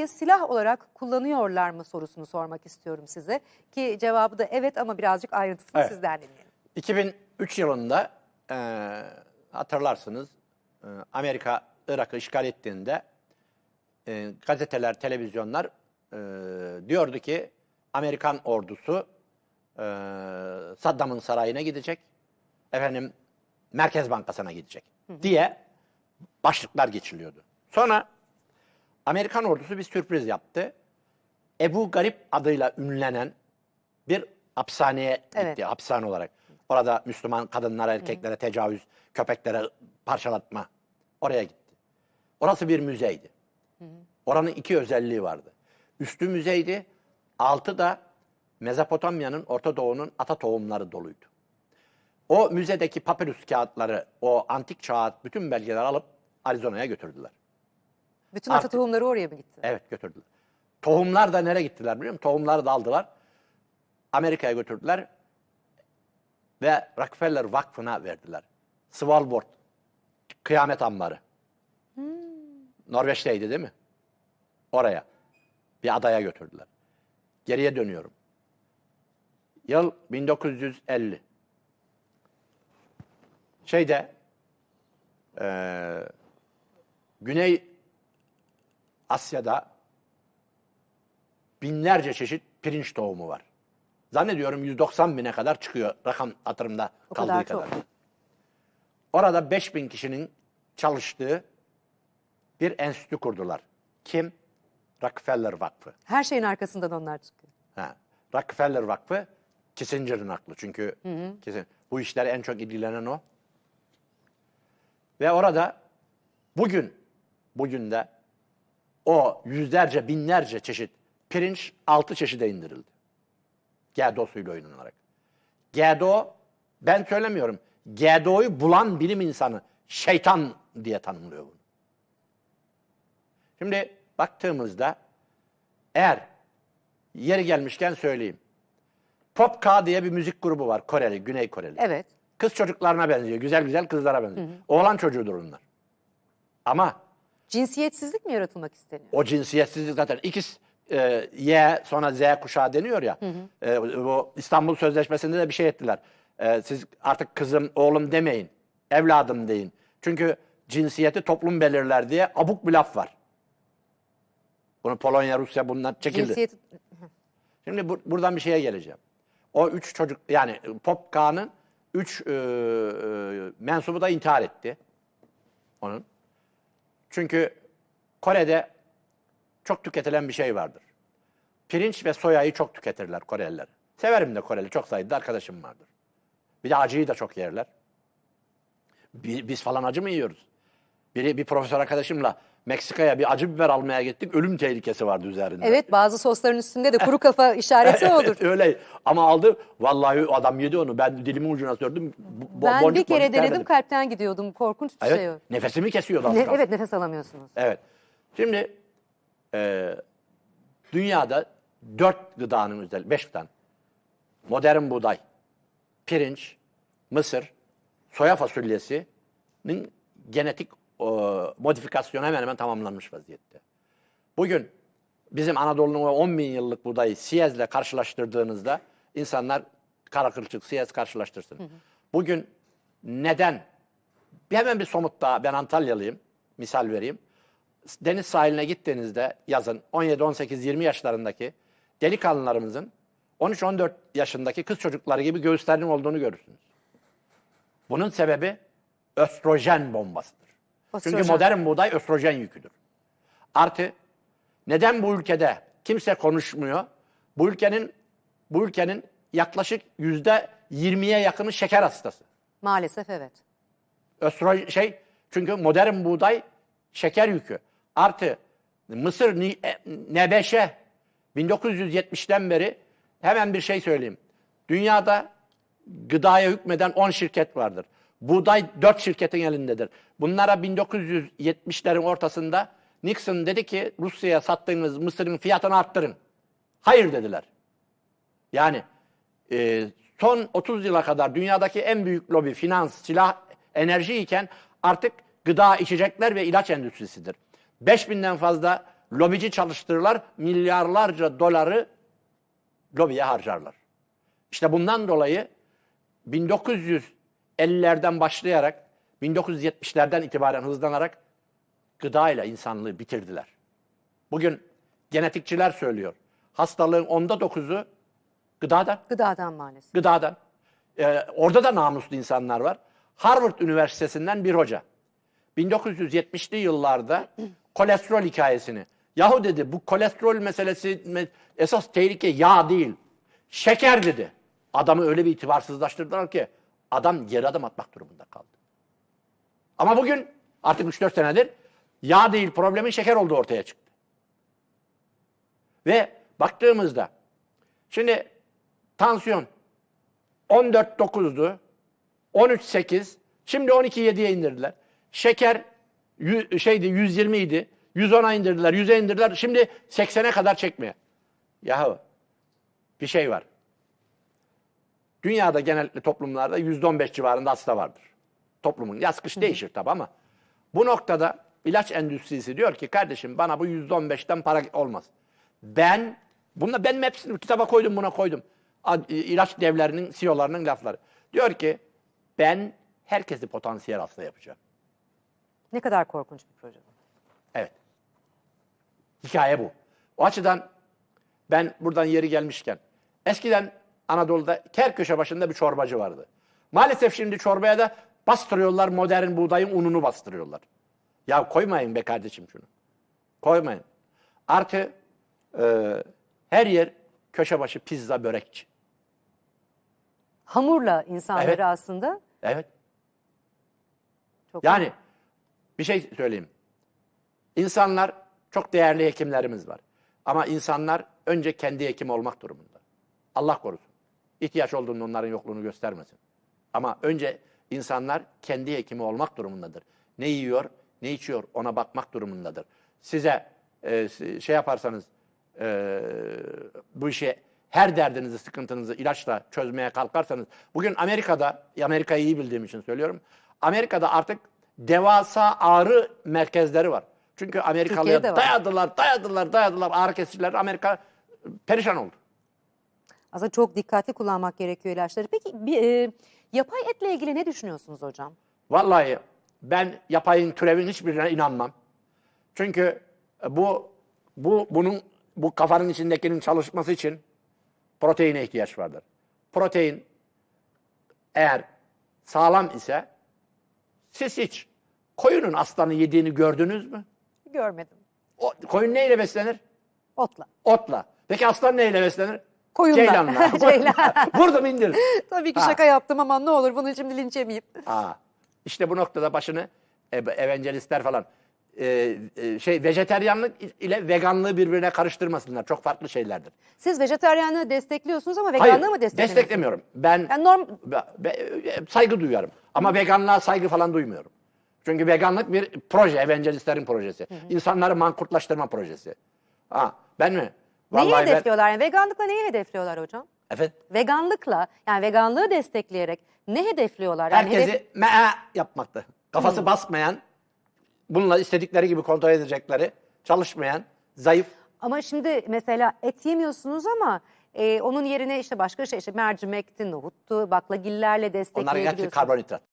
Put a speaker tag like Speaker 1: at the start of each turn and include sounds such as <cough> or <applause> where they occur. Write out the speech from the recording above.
Speaker 1: Dünyayı silah olarak kullanıyorlar mı sorusunu sormak istiyorum size. Ki cevabı da evet ama birazcık ayrıntısını
Speaker 2: Evet.
Speaker 1: sizden dinleyelim.
Speaker 2: 2003 yılında e, hatırlarsınız e, Amerika Irak'ı işgal ettiğinde e, gazeteler, televizyonlar e, diyordu ki Amerikan ordusu e, Saddam'ın sarayına gidecek, efendim Merkez Bankası'na gidecek diye başlıklar geçiliyordu. Sonra Amerikan ordusu bir sürpriz yaptı. Ebu Garip adıyla ünlenen bir hapishaneye gitti,
Speaker 1: Evet.
Speaker 2: hapishane olarak. Orada Müslüman kadınlara, erkeklere tecavüz, köpeklere parçalatma. Oraya gitti. Orası bir müzeydi. Oranın iki özelliği vardı. Üstü müzeydi, altı da Mezopotamya'nın, Orta Doğu'nun ata tohumları doluydu. O müzedeki papyrus kağıtları, o antik çağ bütün belgeleri alıp Arizona'ya götürdüler.
Speaker 1: Bütün
Speaker 2: Artık-
Speaker 1: ata tohumları oraya mı gitti?
Speaker 2: Evet götürdüler. Tohumlar da nereye gittiler biliyor musun? Tohumları da aldılar. Amerika'ya götürdüler ve Rockefeller Vakfı'na verdiler. Svalbard, kıyamet ambarı. Norveç'teydi değil mi? Oraya. Bir adaya götürdüler. Geriye dönüyorum. Yıl 1950. Şeyde eee, Güney Asya'da binlerce çeşit pirinç tohumu var. Zannediyorum 190 bine kadar çıkıyor rakam hatırımda
Speaker 1: O
Speaker 2: kaldığı
Speaker 1: kadar
Speaker 2: kadar.
Speaker 1: çok.
Speaker 2: Orada 5000 kişinin çalıştığı bir enstitü kurdular. Kim? Rockefeller Vakfı.
Speaker 1: Her şeyin arkasından onlar çıkıyor.
Speaker 2: Ha. Rockefeller Vakfı Kissinger'ın aklı. Çünkü Kissinger- bu işlere en çok ilgilenen o. Ve orada bugün, bugün de o yüzlerce, binlerce çeşit pirinç altı çeşide indirildi. GDO suyla oynanarak. GDO, ben söylemiyorum. GDO'yu bulan bilim insanı şeytan diye tanımlıyor bunu. Şimdi baktığımızda eğer yeri gelmişken söyleyeyim. Pop K diye bir müzik grubu var. Koreli, Güney Koreli.
Speaker 1: Evet.
Speaker 2: Kız çocuklarına benziyor. Güzel güzel kızlara benziyor. Oğlan çocuğudur onlar. Ama
Speaker 1: Cinsiyetsizlik mi yaratılmak isteniyor?
Speaker 2: o cinsiyetsizlik zaten X, e, Y sonra Z kuşağı deniyor ya. E, bu İstanbul Sözleşmesi'nde de bir şey ettiler. E, siz artık kızım, oğlum demeyin. Evladım deyin. Çünkü cinsiyeti toplum belirler diye abuk bir laf var. Bunu Polonya, Rusya bunlar çekildi.
Speaker 1: Cinsiyet <laughs>
Speaker 2: Şimdi bu- buradan bir şeye geleceğim. O üç çocuk yani Pop K'nın üç e, e, mensubu da intihar etti. Onun. Çünkü Kore'de çok tüketilen bir şey vardır. Pirinç ve soyayı çok tüketirler Koreliler. Severim de Koreli. Çok sayıda arkadaşım vardır. Bir de acıyı da çok yerler. Bi- Biz falan acı mı yiyoruz? Biri bir profesör arkadaşımla Meksika'ya bir acı biber almaya gittik. Ölüm tehlikesi vardı üzerinde.
Speaker 1: Evet bazı sosların üstünde de kuru kafa <laughs> işareti olur.
Speaker 2: Evet, öyle. Ama aldı. Vallahi adam yedi onu. Ben dilimin ucuna sürdüm. bo-
Speaker 1: ben
Speaker 2: boncuk
Speaker 1: bir kere
Speaker 2: boncuk
Speaker 1: denedim
Speaker 2: terledim.
Speaker 1: kalpten gidiyordum. Korkunç bir
Speaker 2: Evet.
Speaker 1: şey o.
Speaker 2: Nefesimi kesiyordu az
Speaker 1: Ne- evet nefes alamıyorsunuz.
Speaker 2: Evet. Şimdi e, dünyada dört gıdanın üzerinde, beş gıdanın. Modern buğday, pirinç, mısır, soya fasulyesinin genetik e, modifikasyonu hemen hemen tamamlanmış vaziyette. Bugün bizim Anadolu'nun o 10 bin yıllık buğdayı Siyez'le karşılaştırdığınızda insanlar kara kılçık Siyez karşılaştırsın. Bugün neden? Hemen bir somut daha ben Antalyalıyım. Misal vereyim. Deniz sahiline gittiğinizde yazın 17, 18, 20 yaşlarındaki delikanlılarımızın 13-14 yaşındaki kız çocukları gibi göğüslerinin olduğunu görürsünüz. Bunun sebebi östrojen bombasıdır. Çünkü
Speaker 1: Östrojen.
Speaker 2: modern buğday östrojen yüküdür. Artı neden bu ülkede kimse konuşmuyor? Bu ülkenin bu ülkenin yaklaşık yüzde 20'ye yakını şeker hastası.
Speaker 1: Maalesef evet.
Speaker 2: Östrojen şey çünkü modern buğday şeker yükü. Artı Mısır e, Nebeşe 1970'ten beri hemen bir şey söyleyeyim. Dünyada gıdaya hükmeden 10 şirket vardır. Buğday 4 şirketin elindedir. Bunlara 1970'lerin ortasında Nixon dedi ki Rusya'ya sattığınız mısırın fiyatını arttırın. Hayır dediler. Yani e, son 30 yıla kadar dünyadaki en büyük lobi finans, silah, enerji iken artık gıda, içecekler ve ilaç endüstrisidir. 5000'den fazla lobici çalıştırırlar, milyarlarca doları lobiye harcarlar. İşte bundan dolayı 1950'lerden başlayarak 1970'lerden itibaren hızlanarak gıdayla insanlığı bitirdiler. Bugün genetikçiler söylüyor. Hastalığın onda dokuzu gıdadan.
Speaker 1: Gıdadan maalesef.
Speaker 2: Gıdadan. Ee, orada da namuslu insanlar var. Harvard Üniversitesi'nden bir hoca. 1970'li yıllarda <clears throat> kolesterol hikayesini. Yahu dedi bu kolesterol meselesi me- esas tehlike yağ değil. Şeker dedi. Adamı öyle bir itibarsızlaştırdılar ki adam geri adım atmak durumunda kaldı. Ama bugün artık 3-4 senedir yağ değil problemin şeker olduğu ortaya çıktı. Ve baktığımızda şimdi tansiyon 14.9'du. 13.8. Şimdi 12.7'ye indirdiler. Şeker şeydi 120 idi. 110'a indirdiler. 100'e indirdiler. Şimdi 80'e kadar çekmeye. Yahu bir şey var. Dünyada genellikle toplumlarda %15 civarında hasta vardır. Toplumun yaz kış değişir tabi ama bu noktada ilaç endüstrisi diyor ki kardeşim bana bu %15'ten para olmaz. Ben bununla ben hepsini kitaba koydum buna koydum. İlaç devlerinin CEO'larının lafları. Diyor ki ben herkesi potansiyel hasta yapacağım.
Speaker 1: Ne kadar korkunç bir proje bu.
Speaker 2: Evet. Hikaye bu. O açıdan ben buradan yeri gelmişken eskiden Anadolu'da her köşe başında bir çorbacı vardı. Maalesef şimdi çorbaya da bastırıyorlar modern buğdayın ununu bastırıyorlar. Ya koymayın be kardeşim şunu. Koymayın. Artı e, her yer köşe başı pizza börekçi.
Speaker 1: Hamurla insanları
Speaker 2: Evet.
Speaker 1: aslında
Speaker 2: Evet.
Speaker 1: çok
Speaker 2: Yani bir şey söyleyeyim. İnsanlar çok değerli hekimlerimiz var. Ama insanlar önce kendi hekim olmak durumunda. Allah korusun. İhtiyaç olduğunda onların yokluğunu göstermesin. Ama önce insanlar kendi hekimi olmak durumundadır. Ne yiyor, ne içiyor ona bakmak durumundadır. Size e, şey yaparsanız e, bu işi her derdinizi, sıkıntınızı ilaçla çözmeye kalkarsanız bugün Amerika'da, Amerika'yı iyi bildiğim için söylüyorum. Amerika'da artık devasa ağrı merkezleri var. Çünkü Amerikalıya dayadılar, dayadılar, dayadılar ağrı kesiciler. Amerika perişan oldu.
Speaker 1: Aslında çok dikkatli kullanmak gerekiyor ilaçları. Peki bir, e, yapay etle ilgili ne düşünüyorsunuz hocam?
Speaker 2: Vallahi ben yapayın türevin hiçbirine inanmam. Çünkü bu bu bunun bu kafanın içindekinin çalışması için proteine ihtiyaç vardır. Protein eğer sağlam ise siz hiç koyunun aslanı yediğini gördünüz mü?
Speaker 1: Görmedim.
Speaker 2: O, koyun neyle beslenir?
Speaker 1: Otla.
Speaker 2: Otla. Peki aslan neyle beslenir?
Speaker 1: Koyunla.
Speaker 2: Ceylanla. <laughs>
Speaker 1: Ceylan. <laughs>
Speaker 2: Vurdum indir.
Speaker 1: Tabii ki
Speaker 2: Ha.
Speaker 1: şaka yaptım ama ne olur bunun için linç yemeyeyim.
Speaker 2: Aa, işte bu noktada başını e, evangelistler falan e, e, şey vejeteryanlık ile veganlığı birbirine karıştırmasınlar. Çok farklı şeylerdir.
Speaker 1: Siz vejetaryenliği destekliyorsunuz ama veganlığı mı destekliyorsunuz?
Speaker 2: desteklemiyorum. Ben
Speaker 1: Yani norm
Speaker 2: be- be- saygı duyuyorum. Ama veganlığa saygı falan duymuyorum. Çünkü veganlık bir proje, evangelistlerin projesi. İnsanları mankurtlaştırma projesi. Ha, ben mi?
Speaker 1: Neyi
Speaker 2: ben-
Speaker 1: hedefliyorlar? Yani veganlıkla neyi hedefliyorlar hocam?
Speaker 2: Efendim?
Speaker 1: Veganlıkla yani veganlığı destekleyerek ne hedefliyorlar? Yani
Speaker 2: Herkesi
Speaker 1: hedef-
Speaker 2: mea yapmakta. Kafası basmayan, bununla istedikleri gibi kontrol edecekleri, çalışmayan, zayıf.
Speaker 1: Ama şimdi mesela et yemiyorsunuz ama e, onun yerine işte başka şey işte mercimekti, nohuttu, baklagillerle
Speaker 2: Onların hepsi
Speaker 1: destekleyebiliyorsunuz.
Speaker 2: karbonhidrat.